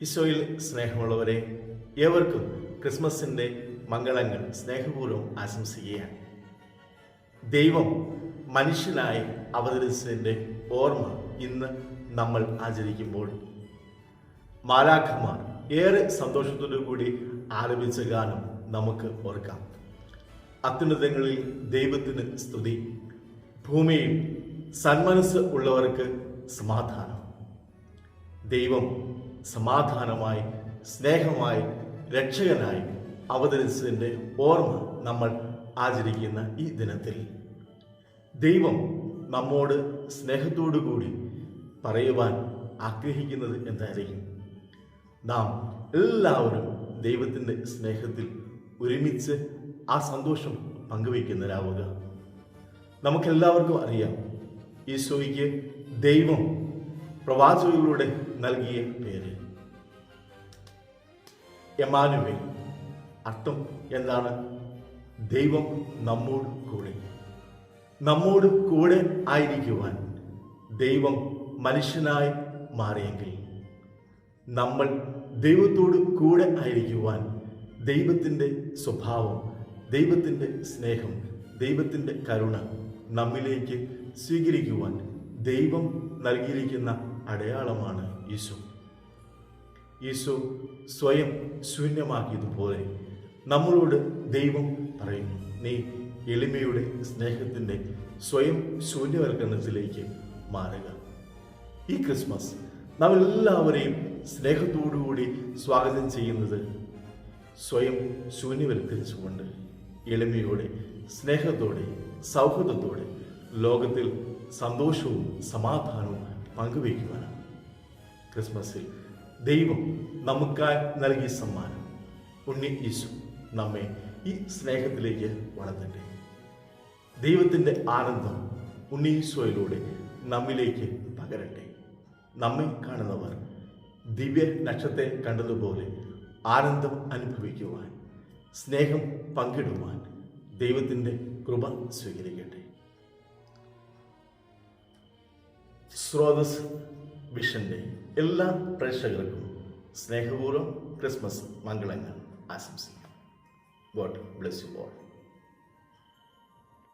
ഈശോയിൽ സ്നേഹമുള്ളവരെ ഏവർക്കും ക്രിസ്മസിന്റെ മംഗളങ്ങൾ സ്നേഹപൂർവം ആശംസിക്കുകയാണ്. ദൈവം മനുഷ്യനായി അവതരിച്ചതിന്റെ ഓർമ്മ ഇന്ന് നമ്മൾ ആചരിക്കുമ്പോൾ മാലാഖമാർ ഏറെ സന്തോഷത്തോടു കൂടി ആരംഭിച്ച ഗാനം നമുക്ക് ഓർക്കാം. അത്യുന്നതങ്ങളിൽ ദൈവത്തിന് സ്തുതി. ഭൂമിയിൽ സന്മനസ് ഉള്ളവർക്ക് സമാധാനം. ദൈവം സമാധാനമായി സ്നേഹമായി രക്ഷകനായി അവതരിച്ചതിന്റെ ഓർമ്മ നമ്മൾ ആചരിക്കുന്ന ഈ ദിനത്തിൽ. ദൈവം നമ്മോട് സ്നേഹത്തോടു കൂടി പറയുവാൻ ആഗ്രഹിക്കുന്നത് എന്തായിരിക്കും? നാം എല്ലാവരും ദൈവത്തിന്റെ സ്നേഹത്തിൽ ഒരുമിച്ച് ആ സന്തോഷം പങ്കുവയ്ക്കുന്നവരാവുക. നമുക്കെല്ലാവർക്കും അറിയാം ഈശോയ്ക്ക് ദൈവം പ്രവാചകരിലൂടെ നൽകിയ പേര്. എമാനുവേ അർത്ഥം എന്താണ്? ദൈവം നമ്മോട് കൂടെ. നമ്മോട് കൂടെ ആയിരിക്കുവാൻ ദൈവം മനുഷ്യനായി മാറിയെങ്കിൽ നമ്മൾ ദൈവത്തോട് കൂടെ ആയിരിക്കുവാൻ ദൈവത്തിന്റെ സ്വഭാവം ദൈവത്തിന്റെ സ്നേഹം ദൈവത്തിന്റെ കരുണ നമ്മിലേക്ക് സ്വീകരിക്കുവാൻ ദൈവം നൽകിയിരിക്കുന്ന അടയാളമാണ് ഈശോ ഈശോ സ്വയം ശൂന്യമാക്കിയതുപോലെ നമ്മളോട് ദൈവം പറയുന്നു നീ എളിമയുടെ സ്നേഹത്തിന്റെ സ്വയം ശൂന്യവൽക്കരണത്തിലേക്ക് മാറുക. ഈ ക്രിസ്മസ് നാം എല്ലാവരെയും സ്നേഹത്തോടുകൂടി സ്വാഗതം ചെയ്യുന്നത് സ്വയം ശൂന്യവൽക്കരിച്ചുകൊണ്ട് എളിമയോടെ സ്നേഹത്തോടെ സൗഹൃദത്തോടെ ലോകത്തിൽ സന്തോഷവും സമാധാനവും പങ്കുവയ്ക്കുവാനാണ് ക്രിസ്മസിൽ ദൈവം നമുക്കായി നൽകിയ സമ്മാനം. ഉണ്ണി യേശു നമ്മെ ഈ സ്നേഹത്തിലേക്ക് വളർത്തട്ടെ. ദൈവത്തിന്റെ ആനന്ദം ഉണ്ണി ഈശോയിലൂടെ നമ്മിലേക്ക് പകരട്ടെ. നമ്മെ കാണുന്നവർ ദിവ്യ നക്ഷത്തെ കണ്ടതുപോലെ ആനന്ദം അനുഭവിക്കുവാൻ സ്നേഹം പങ്കിടുവാൻ ദൈവത്തിന്റെ കൃപ സ്വീകരിക്കട്ടെ. സ്രോതസ് വിഷന്റെ എല്ലാ പ്രേക്ഷകർക്കും സ്നേഹപൂർവം ക്രിസ്മസ് മംഗളങ്ങൾ ആശംസിക്കുന്നു. God bless you all.